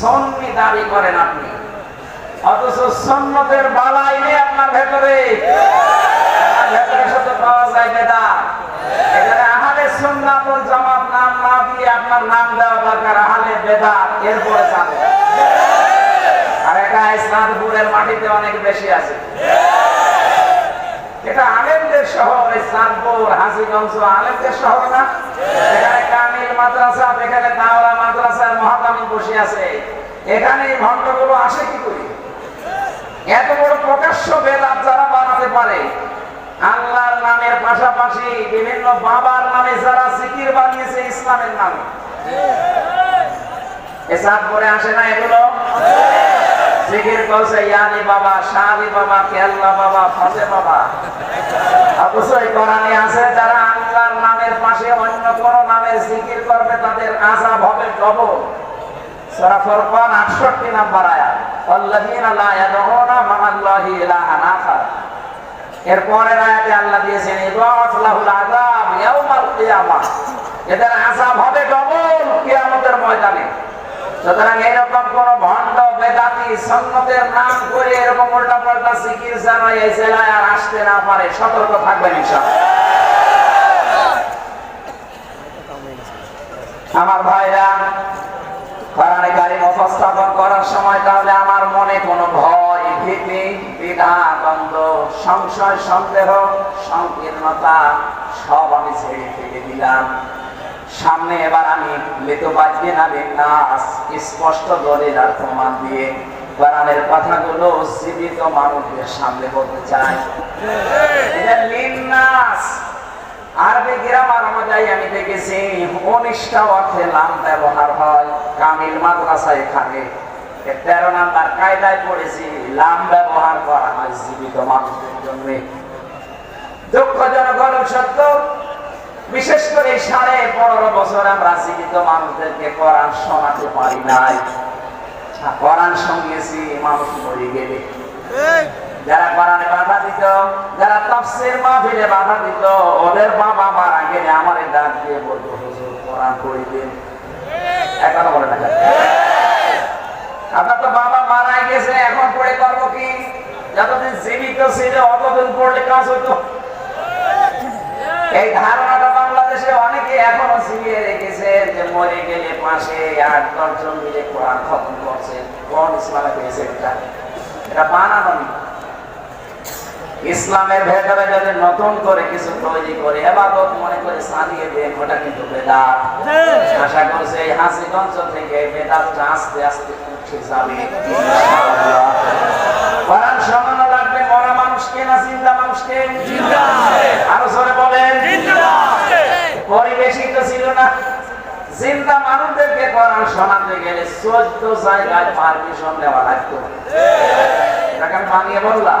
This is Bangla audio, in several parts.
সন্নি দাবি করেন আপনি। অথচ সন্ন্যতের বালাই নেই আপনার ভেতরে। আর এটা মাটিতে অনেক বেশি আছে। এটা আলেমদের শহর, ইসলামপুর হাসিগঞ্জ আলেমদের শহর না? এখানে কামিল মাদ্রাসা, এখানে মহাদামি বসে আছে। এখানে এই ভণ্ডগুলো আসে কি করে? এত বড় প্রকাশ্য বেদাত যারা বানাতে পারে, আল্লাহর নামের পাশাপাশি বিভিন্ন বাবার নামে যারা জিকির বানিয়েছে ইসলামের নামে। এসব করে আসে না এগুলো? জিকির করছে ইয়ানি বাবা শাহি বাবা, কেল্লা বাবা, ফাজে বাবা। অথচ কোরআনে আছে, যারা আল্লাহর নামের পাশে অন্য কোন নামের জিকির করবে, তাদের আযাব হবে ডবল সূরা ফুরকান 68 নাম্বার আয়াত, আল্লাযীনা লা ইয়াদউনা মা'আল্লাহি ইলাহান আখার। এরপরের আয়াতে আল্লাহ দিয়েছেন ইদাফ লাহুল আযাব ইয়াউমাল কিয়ামাহ এদের আযাব হবে ডবল কিয়ামতের ময়দানে। সুতরাং এরকম কোন ভণ্ড, বেদাতি সন্ন্যতের নাম করে এরকম উল্টা পাল্টা সিকির জানা এই জেলায় আর আসতে না পারে। সতর্ক থাকবেন আমার ভাইরা কোরআনে কারিম উপস্থাপন করার সময় তাহলে আমার মনে কোনো ভয় ভীতি দ্বিধা দ্বন্দ্ব সংশয় সন্দেহ সংকীর্ণতা সব আমি ছেড়ে ফেলে দিলাম। সামনে এবার আমি লেতবাজবে না নাস স্পষ্ট দলিল আর প্রমাণ দিয়ে কোরআনের কথাগুলো জীবিত মানুষদের সামনে বলতে চাই। লিন্নাস আরবি গ্রামার অনুযায়ী আমি দেখেছি উনিশটা অর্থে লাম ব্যবহার হয় কামিল মাদ্রাসা এখানে। তেরো নাম্বার কায়দায় পড়েছি লাম ব্যবহার করা হয় জীবিত মানুষদের জন্য। দুঃখজনক হল সত্য। বিশেষ করে সাড়ে পনেরো বছর আমরা জীবিত মানুষদেরকে কোরআন শোনাতে পারি নাই। কোরআন শুনিয়েছি, মানুষ মরে গেলে। যারা কোরআনে বাধা দিত, যারা তাফসীর মাহফিলে বাধা দিত, ওদের বাবা মারা গেলে আমারে ডাক দিয়ে বলতো, হুজুর, কোরআন পড়ে দিন। এখনও বলে না আপনার তো বাবা মারা গেছে, এখন পড়ে করব কি? যতদিন জীবিত ছিল, অতদিন পড়লে কাজ হতো। এই ধারণাটা বাংলাদেশে অনেকে এখনও ছিলিয়ে রেখেছে যে মরে গেলে পাশে আট দশজন মিলে কোরআন খতম করছে। কোন ইসলামে পেয়েছে এটা? এটা বানানো। ইসলামের ভেতরে যদি নতুন করে কিছু তৈরি করে এবাদত মনে করে সাজিয়ে দেন ওটা কিন্তু বেদাত আশা করছে এই হাসিগঞ্জ থেকে বেদাতটা আস্তে আস্তে উঠে যাবে। ইনশাআল্লাহ। কোরআন শোনানো লাগবে মরা মানুষকে না জিন্দা মানুষকে? আরও জোরে বলেন। পরিবেশই তো ছিল না। জিন্দা মানুষদেরকে কোরআন শোনাতে গেলে চোদ্দ জায়গায় পারমিশন দেওয়া লাগতো। এটাকে আমি বানিয়ে বললাম।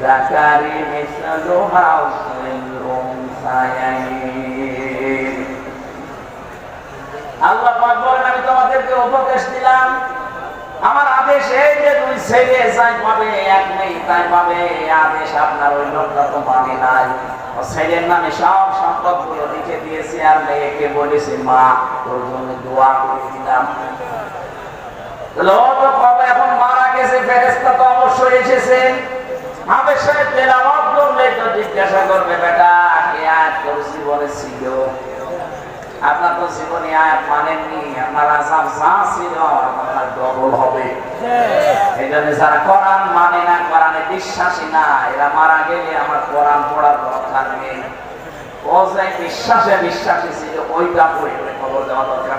লিযাকারি মিসলু হাউজিল উনসায়াইন আল্লাহ পাক বলেন, আমি তোমাদেরকে উপদেশ দিলাম। আমার আদেশ এই যে দুই ছেলে যাই পাবে, এক নেই তাই পাবে। আদেশ আপনার ওই লোকটা তো মানে নাই। ছেলের নামে সব সম্পদগুলো লিখে দিয়েছে আর মেয়েকে বলেছে, মা, তোর জন্য দোয়া করে দিলাম। লোক এখন মারা গেছে ফেরেস্তা তো অবশ্যই এসেছে। হাফেজ সাহেব তেলাওয়াত করলে তো জিজ্ঞাসা করবে বেটা কে আয়াত তোর জীবনে ছিল? আপনার তো জীবনে আয়াত মানেননি আপনার আসাম যা ছিল আপনার ডবল হবে। এই জন্য যারা কোরআন মানে না কোরআনে বিশ্বাসী না এরা মারা গেলে আমার কোরআন পড়ার দরকার নেই। ও যে বিশ্বাসে বিশ্বাসী ছিল ওইটা পড়ে খবর দেওয়া দরকার।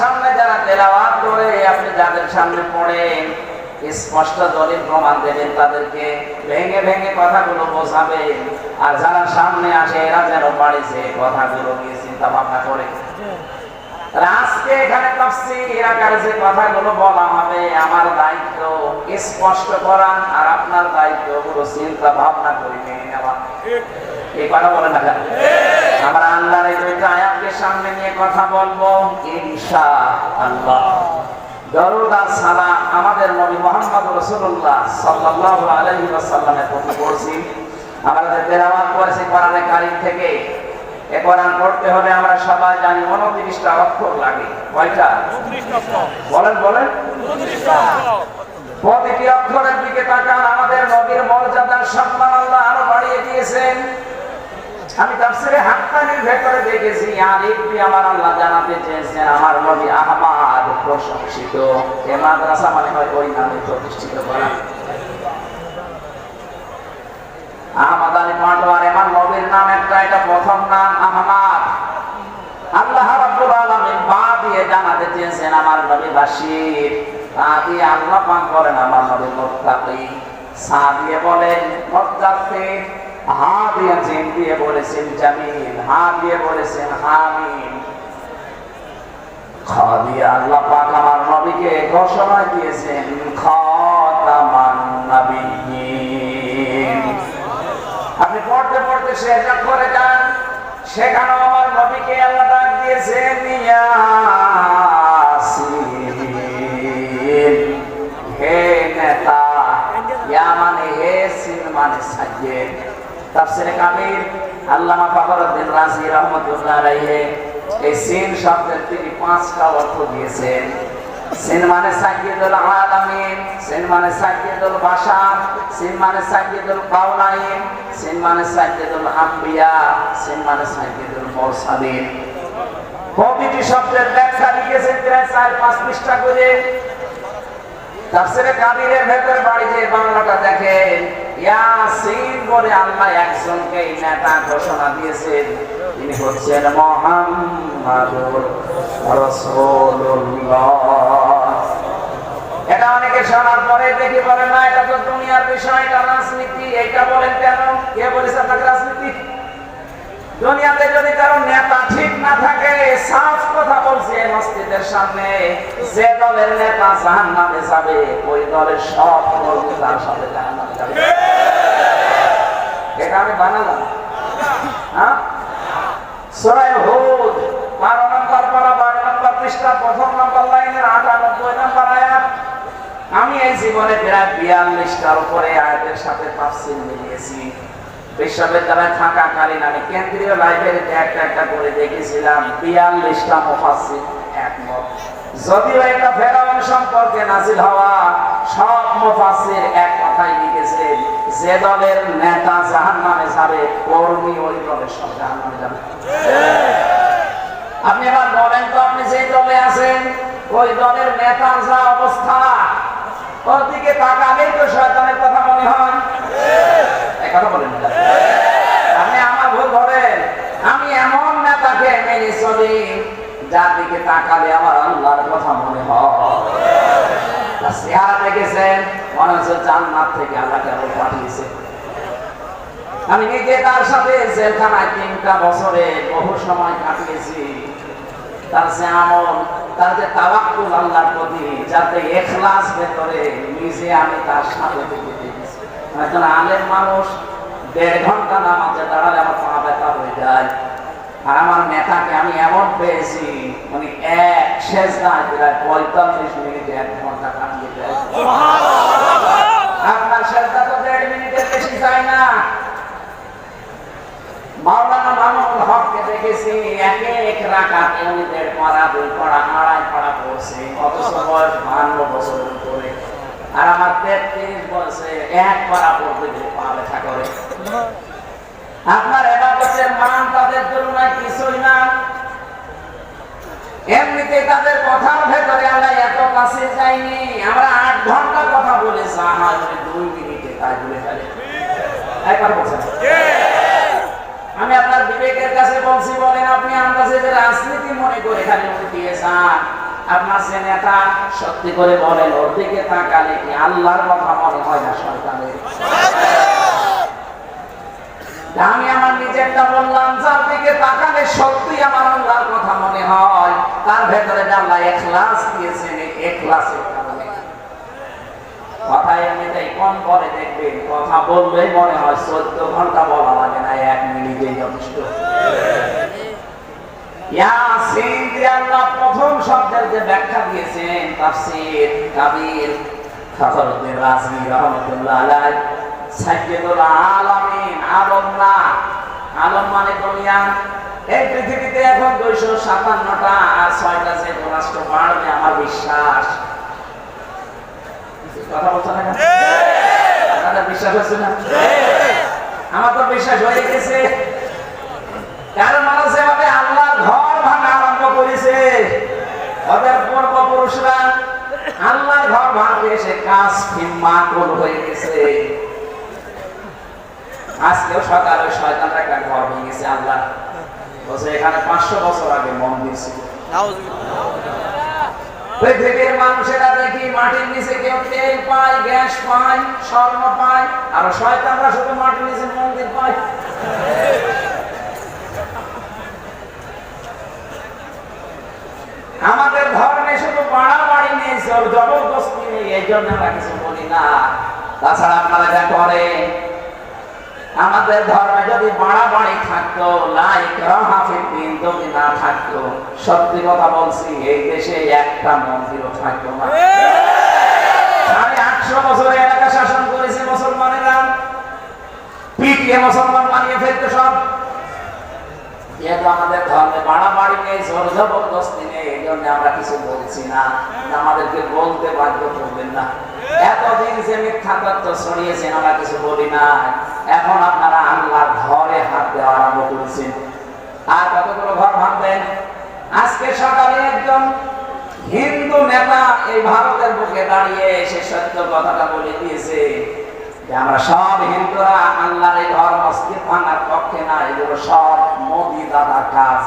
সামনে যারা তেলাওয়াত করে আপনি যাদের সামনে পড়েন স্পষ্ট দলিল প্রমাণ দেবেন, তাদেরকে ভেঙে ভেঙে কথাগুলো বোঝাবে আর যারা সামনে আসে, এরা যেন বাড়িছে কথাগুলো নিয়ে চিন্তা ভাবনা করে। আজকে এখানে তফসিল আকারে যে কথাগুলো বলা হবে, আমার দায়িত্ব স্পষ্ট করা আর আপনার দায়িত্ব পুরো চিন্তা ভাবনা করে মেনে নেওয়া। এই কথা বলে না? আমরা আল্লাহর এই দুইটা আয়াতকে সামনে নিয়ে কথা বলব। ইনশাআল্লাহ দরুদ আর সালাম আমাদের নবী মুহাম্মদ রাসূলুল্লাহ সাল্লাল্লাহু আলাইহি ওয়াসাল্লামের প্রতি পড়ছি। আমাদের তেলাওয়াত করেছি কোরআনে কারীম থেকে এ কোরআন পড়তে হলে আমরা সবাই জানি উনত্রিশটা অক্ষর লাগে। কয়টা? বলেন বলেন। প্রতিটি অক্ষরের দিকে তাকান, আমাদের নবীর মর্যাদার সম্মান আল্লাহ আরও বাড়িয়ে দিয়েছেন। আমি তাফসিরে হাক্কানির ভেতরে দেখেছি আর একটি আমার আল্লাহ জানাতে চেয়েছেন, আমার নবী আহমাদ প্রশংসিত। এ মাদ্রাসা মানে হয় ওই নামে প্রতিষ্ঠিত করা। আহমদ আলী পাটোয়ার এমন নবীর নাম একটা, এটা প্রথম নাম আহমাদ। আল্লাহ রাব্বুল আলামিন বা দিয়ে জানাতে চেয়েছেন, আমার নবী বাশীর। দিয়ে আল্লাহ পাক বলেন, আমার নবী মুত্তাকি সা দিয়ে বলেন, মুত্তাকি হা দিয়ে জিম দিয়ে বলেছেন জামিল হা দিয়ে বলেছেন হামিম। খা দিয়ে আল্লাহ পাক আমার নবীকে ঘোষণা দিয়েছেন, খাতামান নাবিয়্যিন। আপনি পড়তে পড়তে শেষ করে যান সেখানে আমার নবীকে আল্লাহ ডাক দিয়েছেন ইয়াসিন মানে শব্দের তিনি পাঁচটা অর্থ দিয়েছেন। সিন মানে মানে মানে প্রতিটি শব্দের ব্যাখ্যা লিখেছেন প্রায় চার পাঁচ পৃষ্ঠা করে। তাফসিরে কাবিরের ভেতর বাড়িতে বাংলাটা দেখেন, ইয়াসিন বলে আল্লাহ একজনকে নেতা ঘোষণা দিয়েছেন। তিনি হচ্ছেন মুহাম্মাদুর রাসূলুল্লাহ। এটা অনেকে শোনার পরে দেখি বলে না, এটা তো দুনিয়ার বিষয়, এটা রাজনীতি এটা বলেন কেন? কে বলেছে আপনাকে রাজনীতি? দুনিয়াতে যদি কারও মসজিদের সামনে যে দলের নেতা জাহান নামে যাবে, ওই দলের সব কর্মী তার সাথে জাহান নামে যাবে। এটা আমি বানালাম। হ্যাঁ? সরাই হুদ, বারো নম্বর পারা, বারো নম্বর পৃষ্ঠা, প্রথম নম্বর লাইনের আটানব্বই নম্বর আয়াত। আমি এই জীবনে প্রায় বিয়াল্লিশটার উপরে আয়াতের সাথে তাফসিল মিলিয়েছি। বিশ্ববিদ্যালয়ে থাকাকালীন আমি কেন্দ্রীয় লাইব্রেরিতে একটা একটা করে দেখেছিলাম। বিয়াল্লিশটা মুফাসসির একমত। যদিও এটা ফেরাউন সম্পর্কে নাজিল হওয়া সব মুফাসসির এক কথাই লিখেছে যে দলের নেতা জাহান্নামে যাবে কর্মী ওই দলের সব জাহান্নামে যাবে। আপনি এবার বলেন তো আপনি যে দলে আছেন ওই দলের নেতার যা অবস্থা ওর দিকে তাকালেই তো শয়তানের কথা মনে হয়। এই কথা বলেন না। আপনি আমার ভুল ধরেন আমি এমন নেতাকে মেনে চলি যার দিকে তাকালে আমার আল্লাহর কথা মনে হয়। দেখেছেন মনে হচ্ছে জান্নাত থেকে আল্লাহ কেবল পাঠিয়েছে। আমি নিজে তার সাথে জেলখানায় তিনটা বছরে বহু সময় কাটিয়েছি। তার যে আমল, তার যে তাওয়াক্কুল আল্লাহর প্রতি যাতে এখলাস ভেতরে, নিজে আমি তার সাথে দেখেছি। একজন আলেম মানুষ, দেড় ঘণ্টা নামাজে দাঁড়ালে আমার পা ব্যথা হয়ে যায়। আর আমার নেতাকে আমি এমন পেয়েছি মানে এক শেষ না প্রায় পঁয়তাল্লিশ মিনিটে এক ঘণ্টা কাটিয়ে আপনার শেষটা তো দেড় মিনিটের বেশি না। মাওলানা হককে দেখেছি, একে এক রাকাতে উনি দুই পাড়া, আড়াই পাড়া পড়ছে, অথচ বয়স বান্ন আর আমার তেত্রিশ বয়সে এক পাড়া পড়তে গিয়ে পা করে। তাদের তুলনায় কিছুই না এমনিতে তাদের কথার ভেতরে আল্লাহ এত কাছে যায়নি আমরা আট ঘণ্টা কথা বলে সাহা দুই মিনিটে তাই বলে আমি আপনার বিবেকের কাছে বলছি, বলেন আপনি আন্দাজে যে রাজনীতি মনে করে খালি উঠে দিয়েছেন। আপনার সে নেতা সত্যি করে বলেন, ওর দিকে তাকালে কি আল্লাহর কথা মনে হয় না সরকারের? আমি আমার নিজেরটা বললাম যার দিকে তাকালে সত্যি আমার আল্লাহর কথা মনে হয়। তার ভেতরে আল্লাহ এখলাস দিয়েছেন, এই এখলাসের কারণে। কম করে দেখবেন, কথা মনে হয় চোদ্দ ঘণ্টা বলা লাগে না, এক যথেষ্ট। প্রথম শব্দের যে ব্যাখ্যা দিয়েছেন, তাফসীর কাবীর ফখরুদ্দিন রাজি রহমাতুল্লাহ সাইয়্যিদুল আলামিন, আলম না। আলম মানে দুনিয়া। এই পৃথিবীতে এখন দুইশো সাতান্নটা আর ছয়টা যে রাষ্ট্র বাড়বে, আমার বিশ্বাস। কথা বলছেন না আপনাদের কারণ মানুষ এভাবে ঘর ভাঙা আরম্ভ করেছে, ওদের পূর্বপুরুষরা আল্লাহর ঘর ভাঙতে এসে কাজ ফিম্মা হয়ে গেছে। আজকেও সকালে শয়তানরা একটা ঘর ভেঙেছে আল্লাহ। বলছে, এখানে পাঁচশো বছর আগে মন্দির ছিল পৃথিবীর মানুষেরা দেখি মাটির নিচে কেউ তেল পায়, গ্যাস পায়, স্বর্ণ পায়, আর শয়তানরা শুধু মাটির নিচে মন্দির পায়। আমাদের ধর্মে শুধু বাড়াবাড়ি নেই, জবরদস্তি নেই, এই জন্য আমরা কিছু বলি না। তাছাড়া আপনারা যা করেন আমাদের ধর্মে যদি বাড়াবাড়ি থাকতো, লাইক রাহাফির দিন যদি না থাকতো, সত্যি কথা বলছি, এই দেশে একটা মন্দিরও থাকতো আমাদেরকে বলতে বাধ্য করবেন না। এতদিন যে মিথ্যা তত্ত্ব ছড়িয়েছেন, আমরা কিছু বলি না এখন আপনারা আল্লাহর ঘরে হাত দেওয়া আরম্ভ করেছেন। আর কতগুলো ঘর ভাঙবেন? আজকে সকালে একজন হিন্দু নেতা এই ভারতের বুকে দাঁড়িয়ে সে সত্য কথাটা বলে দিয়েছে যে আমরা সব হিন্দুরা আল্লাহর এই ঘর মসজিদ ভাঙার পক্ষে না, এগুলো সব মোদি দাদা কাজ।